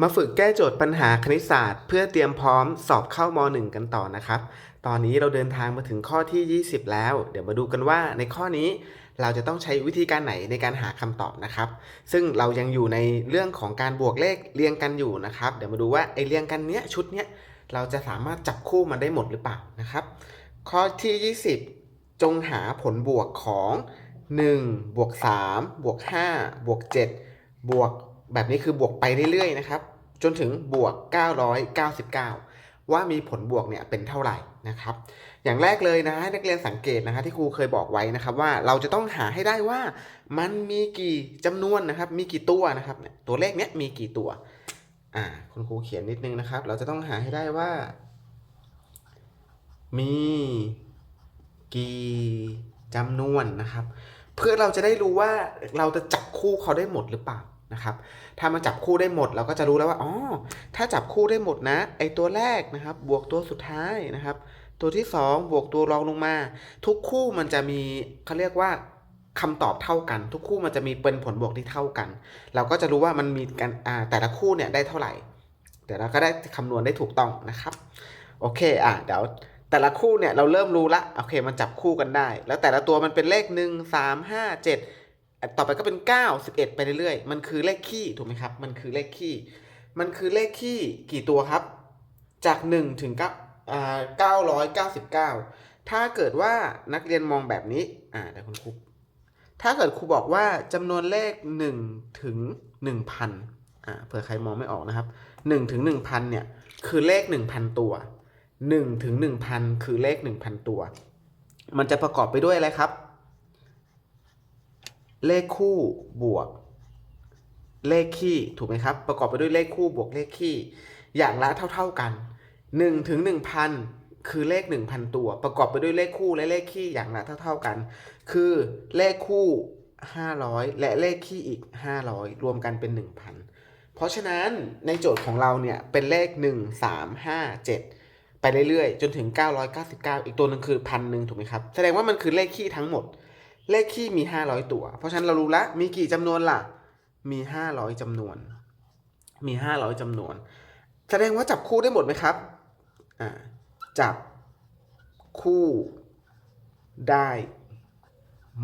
มาฝึกแก้โจทย์ปัญหาคณิตศาสตร์ เพื่อเตรียมพร้อมสอบเข้าม .1 กันต่อนะครับ ตอนนี้เราเดินทางมาถึงข้อที่ 20 แล้ว เดี๋ยวมาดูกันว่าในข้อนี้เราจะต้องใช้วิธีการไหนในการหาคำตอบนะครับ ซึ่งเรายังอยู่ในเรื่องของการบวกเลขเรียงกันอยู่นะครับ เดี๋ยวมาดูว่าไอเรียงกันเนี้ยชุดเนี้ยเราจะสามารถจับคู่มันได้หมดหรือเปล่านะครับ ข้อที่ 20 จงหาผลบวกของ1บวก3บวก5บวก7บวก แบบนี้คือบวกไปเรื่อยๆนะครับ จนถึงบวก 999 ว่ามีผลบวกเนี่ยเป็นเท่าไหร่นะครับ อย่างแรกเลยนะนักเรียนสังเกตนะฮะที่ครูเคยบอกไว้นะครับ ว่าเราจะต้องหาให้ได้ว่ามันมีกี่จำนวนนะครับ มีกี่ตัวนะครับ ตัวเลขเนี้ยมีกี่ตัวอ่าคุณครูเขียนนิดนึงนะครับ เราจะต้องหาให้ได้ว่า มีกี่จำนวนนะครับ เพื่อเราจะได้รู้ว่าเราจะจับคู่เขาได้หมดหรือเปล่า นะครับ ถ้ามาจับคู่ได้หมดเราก็จะรู้แล้วว่า อ๋อ ถ้าจับคู่ได้หมดนะ ไอตัวแรกนะครับ บวกตัวสุดท้ายนะครับ ตัวที่ 2 บวกตัวรองลงมา ทุกคู่มันจะมีเขาเรียกว่าคำตอบเท่ากัน ทุกคู่มันจะมีเป็นผลบวกที่เท่ากัน เราก็จะรู้ว่ามันมีกันอ่าแต่ละคู่เนี่ยได้เท่าไหร่เดี๋ยวเราก็ได้คำนวณได้ถูกต้องนะครับ โอเค อะ เดี๋ยวแต่ละคู่เนี่ยเราเริ่มรู้ละ โอเค มันจับคู่กันได้ แล้วแต่ละตัวมันเป็นเลข1 3 5 7 ต่อไปก็เป็น 9 11 ไปเรื่อยๆ มันคือเลขคี่ถูกไหมครับ มันคือเลขคี่มันคือเลขคี่กี่ตัวครับ จาก 1 ถึง9อ่า999 ถ้าเกิดว่านักเรียนมองแบบนี้ อ่าเดี๋ยวคุณครูถ้าเกิดครูบอกว่าจำนวนเลข 1 ถึง 1,000อ่าเผื่อใครมองไม่ออกนะครับ 1 ถึง 1,000 เนี่ย คือเลข 1,000 ตัว 1 ถึง 1,000 คือเลข 1,000 ตัว มันจะประกอบไปด้วยอะไรครับ เลขคู่บวก เลขคี่ถูกไหมครับ ประกอบไปด้วยเลขคู่บวกเลขคี่ อย่างละเท่า ๆกัน1ถึง1,000 คือเลข 1,000 ตัว ประกอบไปด้วยเลขคู่และเลขคี่อย่างละเท่า ๆกัน คือเลขคู่ 500 และเลขคี่อีก 500 รวมกันเป็น 1,000 เพราะฉะนั้นในโจทย์ของเราเนี่ยเป็นเลข 1 3 5 7 ไปเรื่อยๆ จนถึง 999 อีกตัวหนึ่งคือพันหนึ่งถูกไหมครับ แสดงว่ามันคือเลขคี่ทั้งหมด เลขคี่มี 500 ตัว เพราะฉะนั้นเรารู้ละมีกี่จำนวนล่ะ มี 500จำนวน มี 500จำนวน แสดงว่าจับคู่ได้หมดไหมครับ อ่า จับคู่ได้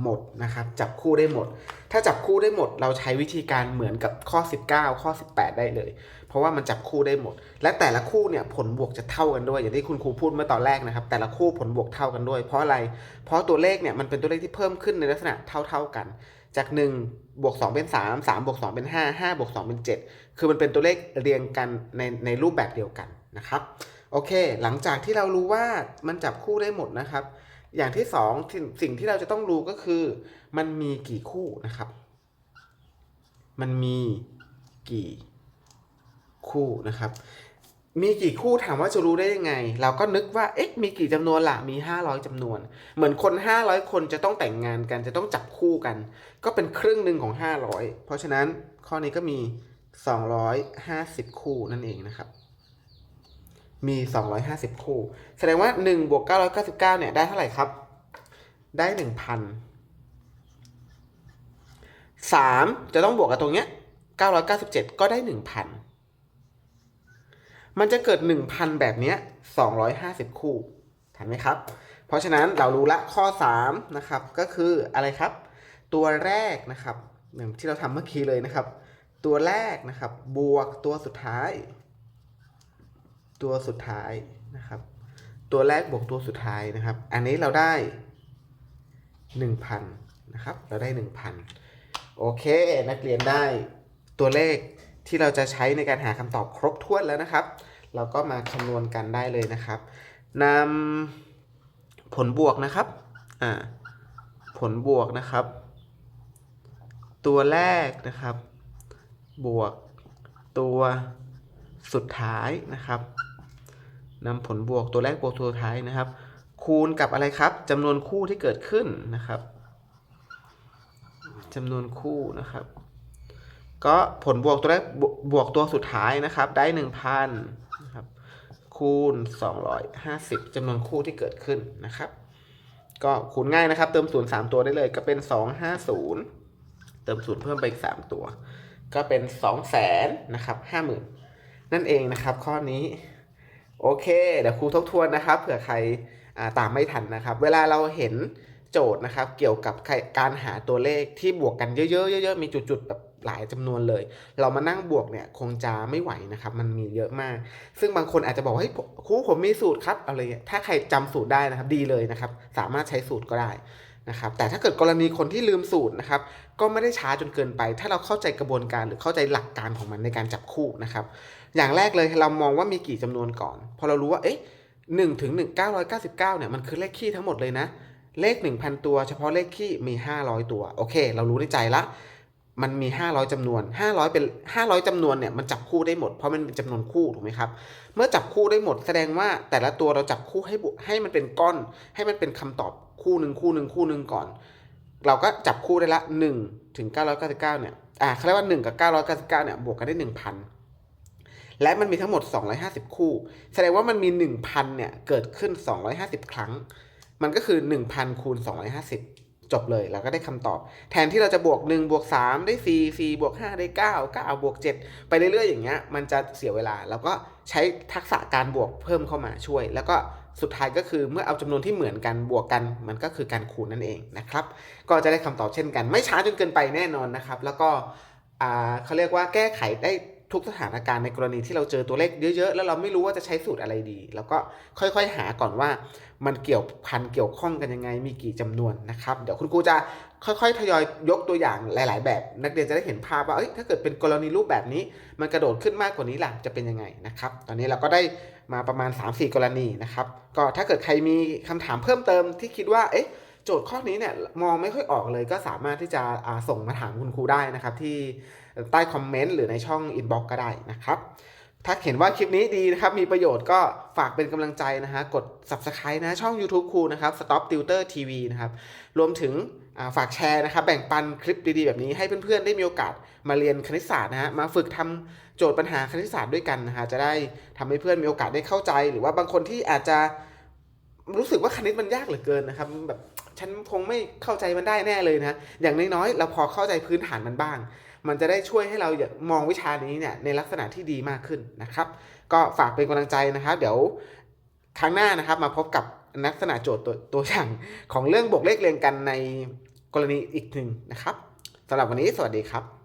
หมดนะครับจับคู่ได้หมด ถ้าจับคู่ได้หมด เราใช้วิธีการเหมือนกับข้อ 19 ข้อ 18 ได้เลย เพราะว่ามันจับคู่ได้หมด และแต่ละคู่เนี่ยผลบวกจะเท่ากันด้วย อย่างที่คุณครูพูดเมื่อตอนแรกนะครับ แต่ละคู่ผลบวกเท่ากันด้วย เพราะอะไร เพราะตัวเลขเนี่ยมันเป็นตัวเลขที่เพิ่มขึ้นในลักษณะเท่า ๆกัน จาก1บวก2เป็น3 3บวก2เป็น5 5บวก2เป็น7 คือมันเป็นตัวเลขเรียงกันในในรูปแบบเดียวกันนะครับโอเค หลังจากที่เรารู้ว่ามันจับคู่ได้หมดนะครับ อย่างที่สองสิ่งสิ่งที่เราจะต้องรู้ก็คือ มันมีกี่คู่นะครับ มันมีกี่คู่นะครับ มีกี่คู่ถามว่าจะรู้ได้ยังไง เราก็นึกว่าเอ๊ะมีกี่จำนวนล่ะมี 500จำนวน เหมือนคน 500 คนจะต้องแต่งงานกันจะต้องจับคู่กัน ก็เป็นครึ่งหนึ่งของ 500 เพราะฉะนั้นข้อนี้ก็มี 250 คู่นั่นเองนะครับ มี 250 คู่ แสดงว่า1บวก999เนี่ยได้เท่าไหร่ครับ ได้ 1,000 3 จะต้องบวกกับตรงเนี้ย997 ก็ได้ 1,000 มันจะเกิด 1,000 แบบเนี้ย250 คู่ทันไหมครับ เพราะฉะนั้นเรารู้ละข้อ 3 นะครับ ก็คืออะไรครับ ตัวแรกนะครับอย่างที่เราทำเมื่อกี้เลยนะครับ ตัวแรกนะครับ บวกตัวสุดท้าย ตัวสุดท้ายนะครับ ตัวแรกบวกตัวสุดท้ายนะครับ อันนี้เราได้ 1,000นะครับ เราได้ 1,000 โอเค นักเรียนได้ตัวเลขที่เราจะใช้ในการหาคำตอบครบถ้วนแล้วนะครับ เราก็มาคำนวณกันได้เลยนะครับนำผลบวกนะครับอ่าผลบวกนะครับ ตัวแรกนะครับ บวกตัวสุดท้ายนะครับ นำผลบวกตัวแรกบวกตัวสุดท้ายนะครับ คูณกับอะไรครับจำนวนคู่ที่เกิดขึ้นนะครับจำนวนคู่นะครับ ก็ผลบวกตัวแรกบวบวกตัวสุดท้ายนะครับ ได้1,000นะครับคูณ 250จำนวนคู่ที่เกิดขึ้นนะครับ ก็คูณง่ายนะครับ เติมศูนย์สามตัวได้เลยก็เป็น 250 เติมศูนย์เพิ่มไปอีก3ตัว ก็เป็น 2 0 0 0 0 0นะครับ50,000นั่นเองนะครับข้อนี้ โอเค เดี๋ยวครูทบทวนนะครับ เผื่อใคราตามไม่ทันนะครับ เวลาเราเห็นโจทย์นะครับ เกี่ยวกับการหาตัวเลขที่บวกกันเยอะๆเยอะๆมีจุดๆแบบหลายจำนวนเลย เรามานั่งบวกเนี่ยคงจะไม่ไหวนะครับ มันมีเยอะมาก ซึ่งบางคนอาจจะบอกว่าเฮ้ยครูผมมีสูตรครับเอาเลยถ้าใครจำสูตรได้นะครับ ดีเลยนะครับ สามารถใช้สูตรก็ได้ นะครับแต่ถ้าเกิดกรณีคนที่ลืมสูตรนะครับก็ไม่ได้ช้าจนเกินไป ถ้าเราเข้าใจกระบวนการหรือเข้าใจหลักการของมันในการจับคู่นะครับอย่างแรกเลยเรามองว่ามีกี่จำนวนก่อน พอเรารู้ว่าเอ๊ะหนึ่งถึงหนึ่งเก้าร้อยเก้าสิบเก้าเนี่ยมันคือเลขคี่ทั้งหมดเลยนะ เลขหนึ่งพันตัว เฉพาะเลขคี่มีห้าร้อยตัวโอเค เรารู้ในใจละ มันมี 500จำนวน 500 เป็น 500จำนวนเนี่ยมันจับคู่ได้หมดเพราะมันเป็นจำนวนคู่ถูกไหมครับ เมื่อจับคู่ได้หมดแสดงว่าแต่ละตัวเราจับคู่ให้บุให้มันเป็นก้อน ให้มันเป็นคำตอบคู่หนึ่งคู่หนึ่งคู่หนึ่งก่อน เราก็จับคู่ได้ละ 1 ถึง 999 เนี่ยอ่าเขาเรียกว่า 1 กับ 999 เนี่ยบวกกันได้ 1,000 และมันมีทั้งหมด 250 คู่ แสดงว่ามันมี 1,000 เนี่ยเกิดขึ้น 250 ครั้ง มันก็คือ 1,000คูณ250 จบเลยเราก็ได้คำตอบ แทนที่เราจะบวก 1 บวก 3 ได้ 4 4 บวก 5 ได้ 9 9 บวก 7 ไปเรื่อยๆ อย่างเงี้ยมันจะเสียเวลา แล้วก็ใช้ทักษะการบวกเพิ่มเข้ามาช่วย แล้วก็สุดท้ายก็คือเมื่อเอาจำนวนที่เหมือนกันบวกกัน มันก็คือการคูณนั่นเองนะครับ ก็จะได้คำตอบเช่นกัน ไม่ช้าจนเกินไปแน่นอนนะครับ แล้วก็เขาเรียกว่าแก้ไขได้ ทุกสถานการณ์ในกรณีที่เราเจอตัวเลขเยอะๆ แล้วเราไม่รู้ว่าจะใช้สูตรอะไรดี แล้วก็ค่อยๆ หาก่อนว่ามันเกี่ยวพันเกี่ยวข้องกันยังไงมีกี่จำนวนนะครับ เดี๋ยวคุณครูจะค่อยๆ ทยอยยกตัวอย่างหลาย ๆ แบบ นักเรียนจะได้เห็นภาพว่าเอ้ยถ้าเกิดเป็นกรณีรูปแบบนี้ มันกระโดดขึ้นมากกว่านี้ล่ะจะเป็นยังไงนะครับ ตอนนี้เราก็ได้มาประมาณ 3-4 กรณีนะครับ ก็ถ้าเกิดใครมีคำถามเพิ่มเติมที่คิดว่าเอ๊ะ โจทย์ข้อนี้เนี่ยมองไม่ค่อยออกเลยก็สามารถที่จะส่งมาถามคุณครูได้นะครับ ที่ใต้คอมเมนต์หรือในช่องอินบ็อกก็ได้นะครับถ้าเห็นว่าคลิปนี้ดีนะครับ มีประโยชน์ก็ฝากเป็นกำลังใจนะฮะ กด subscribe นะช่อง YouTube ครูนะครับ Stop Tutor TV นะครับ รวมถึงฝากแชร์นะครับ แบ่งปันคลิปดีๆ แบบนี้ให้เพื่อนๆ ได้มีโอกาสมาเรียนคณิตศาสตร์นะฮะ มาฝึกทำโจทย์ปัญหาคณิตศาสตร์ด้วยกันนะฮะ จะได้ทำให้เพื่อนมีโอกาสได้เข้าใจ หรือว่าบางคนที่อาจจะรู้สึกว่าคณิตมันยากเหลือเกินนะครับแบบ ฉันคงไม่เข้าใจมันได้แน่เลยนะ อย่างน้อยๆ เราพอเข้าใจพื้นฐานมันบ้าง มันจะได้ช่วยให้เรามองวิชานี้เนี่ยในลักษณะที่ดีมากขึ้นนะครับ ก็ฝากเป็นกำลังใจนะครับ เดี๋ยวครั้งหน้านะครับมาพบกับลักษณะโจทย์ตัวตัวอย่างของเรื่องบวกเลขเรียงกันในกรณีอีกหนึ่งนะครับสำหรับวันนี้สวัสดีครับ